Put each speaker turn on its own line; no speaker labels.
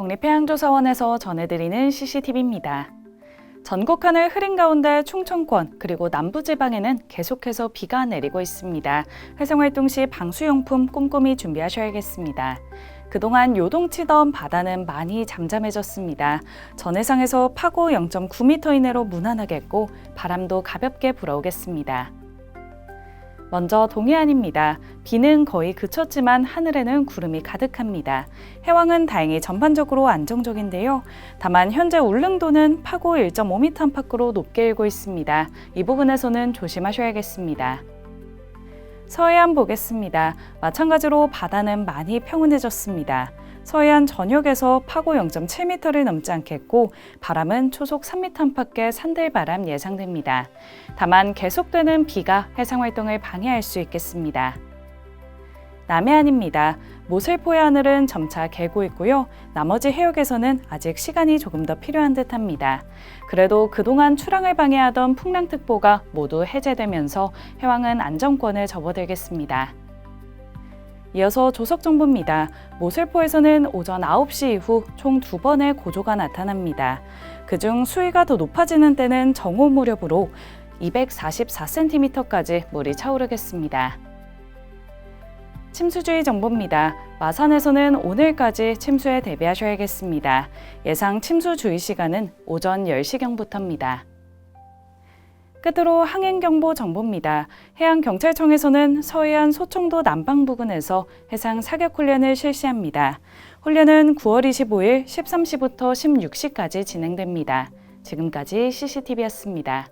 국립해양조사원에서 전해드리는 CCTV입니다. 전국 하늘 흐린 가운데 충청권 그리고 남부지방에는 계속해서 비가 내리고 있습니다. 회생활동 시 방수용품 꼼꼼히 준비하셔야겠습니다. 그동안 요동치던 바다는 많이 잠잠해졌습니다. 전 해상에서 파고 0.9m 이내로 무난하겠고 바람도 가볍게 불어오겠습니다. 먼저 동해안입니다. 비는 거의 그쳤지만 하늘에는 구름이 가득합니다. 해왕은 다행히 전반적으로 안정적인데요. 다만 현재 울릉도는 파고 1.5m 안팎으로 높게 일고 있습니다. 이 부분에서는 조심하셔야겠습니다. 서해안 보겠습니다. 마찬가지로 바다는 많이 평온해졌습니다. 서해안 전역에서 파고 0.7m를 넘지 않겠고 바람은 초속 3m 안팎의 산들바람 예상됩니다. 다만 계속되는 비가 해상 활동을 방해할 수 있겠습니다. 남해안입니다. 모슬포의 하늘은 점차 개고 있고요. 나머지 해역에서는 아직 시간이 조금 더 필요한 듯합니다. 그래도 그동안 출항을 방해하던 풍랑특보가 모두 해제되면서 해왕은 안정권을 접어들겠습니다. 이어서 조석 정보입니다. 모슬포에서는 오전 9시 이후 총 두 번의 고조가 나타납니다. 그중 수위가 더 높아지는 때는 정오 무렵으로 244cm까지 물이 차오르겠습니다. 침수주의 정보입니다. 마산에서는 오늘까지 침수에 대비하셔야겠습니다. 예상 침수 주의 시간은 오전 10시경부터입니다. 끝으로 항행경보 정보입니다. 해양경찰청에서는 서해안 소청도 남방 부근에서 해상 사격 훈련을 실시합니다. 훈련은 9월 25일 13시부터 16시까지 진행됩니다. 지금까지 CCTV였습니다.